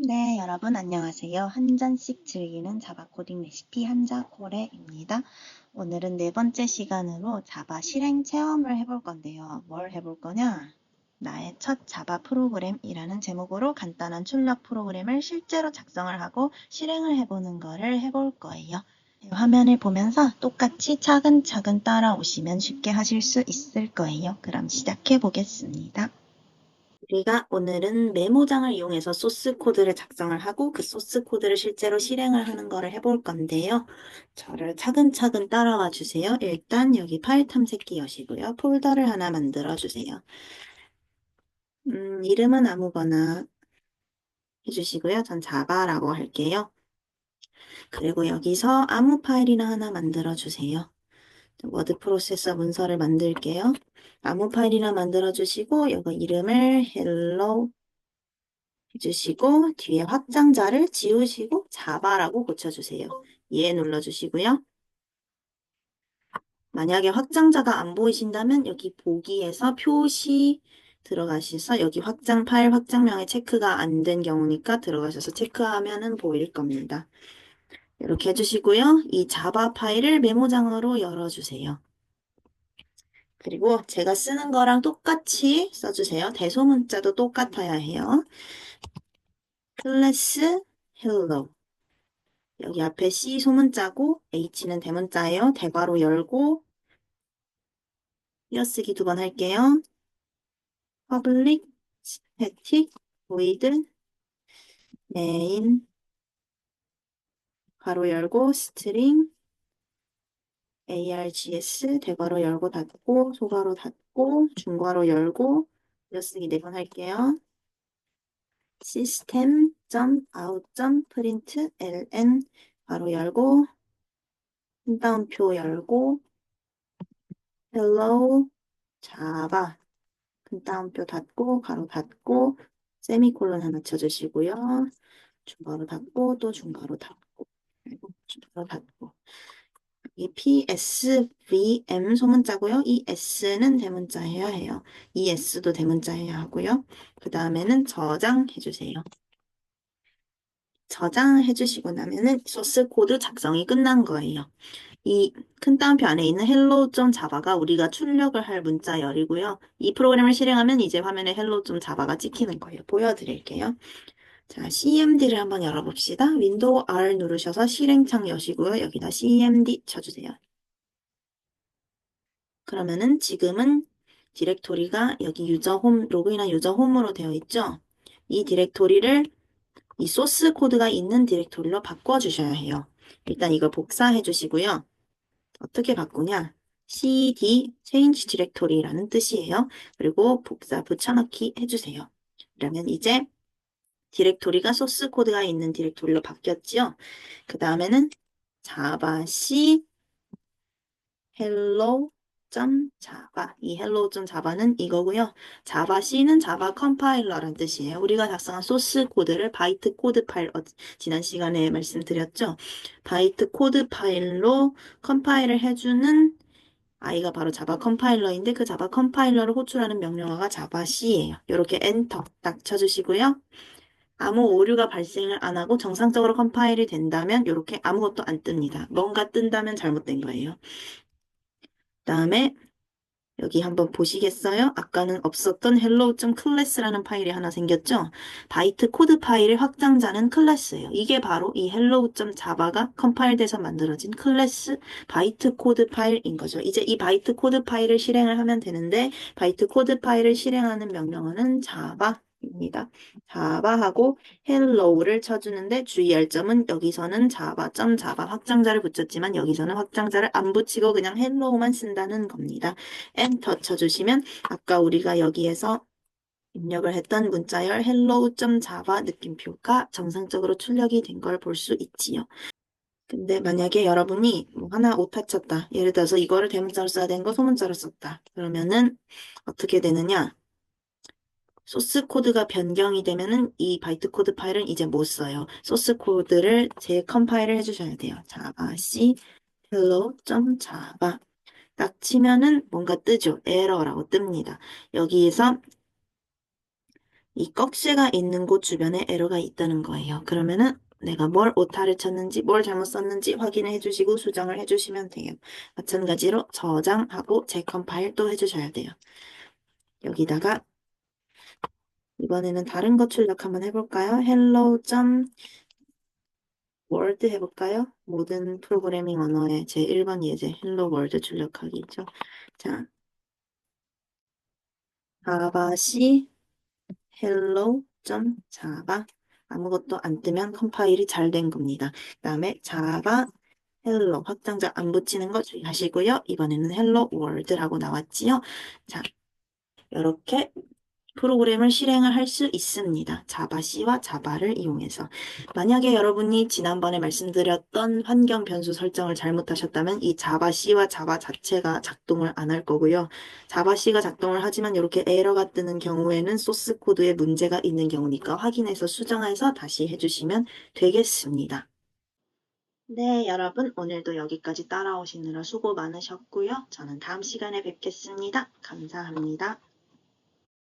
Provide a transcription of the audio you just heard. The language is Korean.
네, 여러분 안녕하세요. 한 잔씩 즐기는 자바 코딩 레시피 한자코레입니다. 오늘은 네 번째 시간으로 자바 실행 체험을 해볼 건데요. 뭘 해볼 거냐? 나의 첫 자바 프로그램이라는 제목으로 간단한 출력 프로그램을 실제로 작성을 하고 실행을 해보는 거를 해볼 거예요. 화면을 보면서 똑같이 차근차근 따라오시면 쉽게 하실 수 있을 거예요. 그럼 시작해 보겠습니다. 우리가 오늘은 메모장을 이용해서 소스 코드를 작성을 하고 그 소스 코드를 실제로 실행을 하는 거를 해볼 건데요. 저를 차근차근 따라와 주세요. 일단 여기 파일 탐색기 여시고요. 폴더를 하나 만들어 주세요. 음, 이름은 아무거나 해주시고요. 전 자바라고 할게요. 그리고 여기서 아무 파일이나 하나 만들어 주세요. 워드 프로세서 문서를 만들게요. 아무 파일이나 만들어 주시고 여기 이름을 hello 해주시고 뒤에 확장자를 지우시고 자바라고 고쳐주세요. 예 눌러주시고요. 만약에 확장자가 안 보이신다면 여기 보기에서 표시 들어가셔서 여기 확장 파일 확장명에 체크가 안 된 경우니까 들어가셔서 체크하면 은 보일 겁니다. 이렇게 해주시고요. 이 자바 파일을 메모장으로 열어주세요. 그리고 제가 쓰는 거랑 똑같이 써주세요. 대소문자도 똑같아야 해요. 클래스 hello 여기 앞에 C 소문자고 H는 대문자예요. 대괄호 열고 이어쓰기 두 번 할게요. public static void main 괄호 열고 string args 대괄호 열고 닫고 소괄호 닫고 중괄호 열고 이어쓰기 네번 할게요. system.out.print ln 바로 열고 한 다운표 열고 hello java 큰 따옴표 닫고 가로 닫고 세미콜론 하나 쳐주시고요. 중괄호 닫고 또 중괄호 닫고 이 PSVM 소문자고요. 이 S는 대문자여야 해요. 이 S도 대문자여야 하고요. 그 다음에는 저장해 주세요. 저장해 주시고 나면은 소스 코드 작성이 끝난 거예요. 이 큰 따옴표 안에 있는 hello.java가 우리가 출력을 할 문자열이고요. 이 프로그램을 실행하면 이제 화면에 hello.java가 찍히는 거예요. 보여드릴게요. 자, CMD를 한번 열어봅시다. 윈도우 R 누르셔서 실행창 여시고요. 여기다 CMD 쳐주세요. 그러면은 지금은 디렉토리가 여기 유저 홈, 로그인한 유저 홈으로 되어 있죠? 이 디렉토리를 이 소스 코드가 있는 디렉토리로 바꿔주셔야 해요. 일단 이걸 복사해 주시고요. 어떻게 바꾸냐? cd change 디렉토리라는 뜻이에요. 그리고 복사 붙여넣기 해주세요. 그러면 이제 디렉토리가 소스 코드가 있는 디렉토리로 바뀌었죠. 그 다음에는 java c hello java 이 hello.java는 이거고요. java c는 java 컴파일러라는 뜻이에요. 우리가 작성한 소스 코드를 바이트 코드 파일 어, 지난 시간에 말씀드렸죠. 바이트 코드 파일로 컴파일을 해주는 아이가 바로 자바 컴파일러인데 그 자바 컴파일러를 호출하는 명령어가 자바 C예요. 이렇게 엔터 딱 쳐주시고요. 아무 오류가 발생을 안 하고 정상적으로 컴파일이 된다면 이렇게 아무것도 안 뜹니다. 뭔가 뜬다면 잘못된 거예요. 다음에 여기 한번 보시겠어요? 아까는 없었던 hello.class라는 파일이 하나 생겼죠? 바이트 코드 파일의 확장자는 클래스예요. 이게 바로 이 hello.java가 컴파일돼서 만들어진 클래스 바이트 코드 파일인 거죠. 이제 이 바이트 코드 파일을 실행을 하면 되는데 바이트 코드 파일을 실행하는 명령어는 java 입니다. 자바하고 hello를 쳐주는데 주의할 점은 여기서는 java.java 확장자를 붙였지만 여기서는 확장자를 안 붙이고 그냥 hello만 쓴다는 겁니다. 엔터 쳐주시면 아까 우리가 여기에서 입력을 했던 문자열 hello.java 느낌표가 정상적으로 출력이 된 걸 볼 수 있지요. 근데 만약에 여러분이 뭐 하나 오타 쳤다. 예를 들어서 이거를 대문자로 써야 되는 거 소문자로 썼다. 그러면은 어떻게 되느냐? 소스 코드가 변경이 되면은 이 바이트 코드 파일은 이제 못 써요. 소스 코드를 재컴파일을 해주셔야 돼요. java c hello.java 딱 치면은 뭔가 뜨죠. 에러라고 뜹니다. 여기에서 이 꺽쇠가 있는 곳 주변에 에러가 있다는 거예요. 그러면은 내가 뭘 오타를 쳤는지, 뭘 잘못 썼는지 확인을 해주시고 수정을 해주시면 돼요. 마찬가지로 저장하고 재컴파일 또 해주셔야 돼요. 여기다가 이번에는 다른 거 출력 한번 해볼까요? hello. word 해볼까요? 모든 프로그래밍 언어의 제 1번 예제 hello world 출력하기죠. 자, java c hello. java 아무것도 안 뜨면 컴파일이 잘 된 겁니다. 그 다음에 java hello 확장자 안 붙이는 거 주의하시고요. 이번에는 hello world라고 나왔지요. 자, 이렇게 프로그램을 실행을 할 수 있습니다. 자바 C와 자바를 이용해서. 만약에 여러분이 지난번에 말씀드렸던 환경 변수 설정을 잘못하셨다면 이 자바 C와 자바 자체가 작동을 안 할 거고요. 자바 C가 작동을 하지만 이렇게 에러가 뜨는 경우에는 소스 코드에 문제가 있는 경우니까 확인해서 수정해서 다시 해주시면 되겠습니다. 네, 여러분 오늘도 여기까지 따라오시느라 수고 많으셨고요. 저는 다음 시간에 뵙겠습니다. 감사합니다.